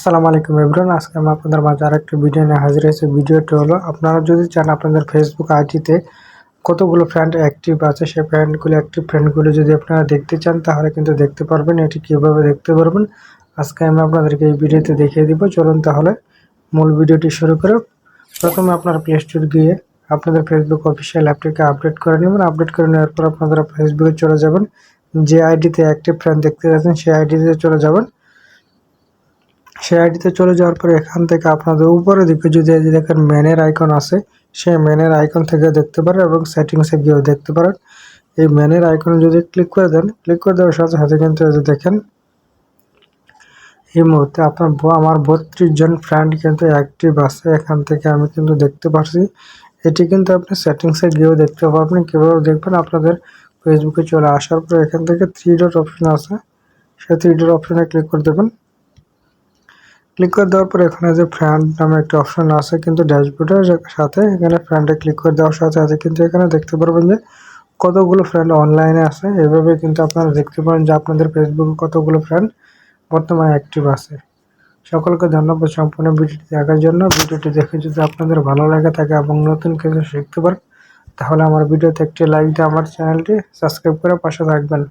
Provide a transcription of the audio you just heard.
আসসালামু আলাইকুম এভরিওয়ান, আজকে আমি আপনাদের মাঝে আরেকটি ভিডিও নিয়ে হাজির হয়েছি। ভিডিওটি হলো, আপনারা যদি চান আপনাদের ফেসবুক আইডিতে কতগুলো ফ্রেন্ড অ্যাক্টিভ আছে, সেই ফ্রেন্ডগুলো অ্যাক্টিভ ফ্রেন্ডগুলো যদি আপনারা দেখতে চান, তাহলে কিন্তু দেখতে পারবেন, এটি কীভাবে দেখতে পারবেন। আজকে আমি আপনাদেরকে এই ভিডিওতে দেখিয়ে দিব। চলুন তাহলে মূল ভিডিওটি শুরু করে। প্রথমে আপনারা প্লে স্টোর গিয়ে আপনাদের ফেসবুক অফিসিয়াল অ্যাপটিকে আপডেট করে নেবেন। আপডেট করে নেওয়ার পর আপনারা ফেসবুকে চলে যাবেন। যে আইডিতে অ্যাক্টিভ ফ্রেন্ড দেখতে পাচ্ছেন সেই আইডিতে চলে যাবেন। সেই আইডিতে চলে যাওয়ার পরে এখান থেকে আপনাদের উপরে দিকে যদি দেখেন ম্যানের আইকন আছে, সেই ম্যানের আইকন থেকে দেখতে পারেন এবং সেটিংসে গিয়েও দেখতে পারেন। এই ম্যানের আইকনে যদি ক্লিক করে দেন ক্লিক করে দেওয়ার সাথে সাথে কিন্তু এই দেখেন, এই মুহূর্তে আপনার আমার বত্রিশ জন ফ্রেন্ড কিন্তু অ্যাক্টিভ আছে, এখান থেকে আমি কিন্তু দেখতে পারছি। এটি কিন্তু আপনি সেটিংসে গিয়েও দেখতে পারবেন কীভাবে দেখবেন? আপনাদের ফেসবুকে চলে আসার পর এখান থেকে থ্রি ডট অপশন আছে। সেই থ্রি ডট অপশনে ক্লিক করে দেবেন। ক্লিক করে দেওয়ার পর এখানে যে ফ্রেন্ড নামে একটা অপশন আছে, কিন্তু ড্যাশবোর্ডের সাথে এখানে ফ্রেন্ডে ক্লিক করে দেওয়ার সাথে সাথে কিন্তু এখানে দেখতে পারবেন যে কতগুলো ফ্রেন্ড অনলাইনে আছে। এভাবে কিন্তু আপনারা দেখতে পারেন যে আপনাদের ফেসবুকে কতগুলো ফ্রেন্ড বর্তমানে অ্যাক্টিভ আছে। সকলকে ধন্যবাদ সম্পূর্ণ ভিডিওটি দেখার জন্য। ভিডিওটি দেখে যদি আপনাদের ভালো লাগে থাকে এবং নতুন কিছু শিখতে পারেন, তাহলে আমার ভিডিওতে একটি লাইক দিয়ে আমার চ্যানেলটি সাবস্ক্রাইব করে পাশে থাকবেন।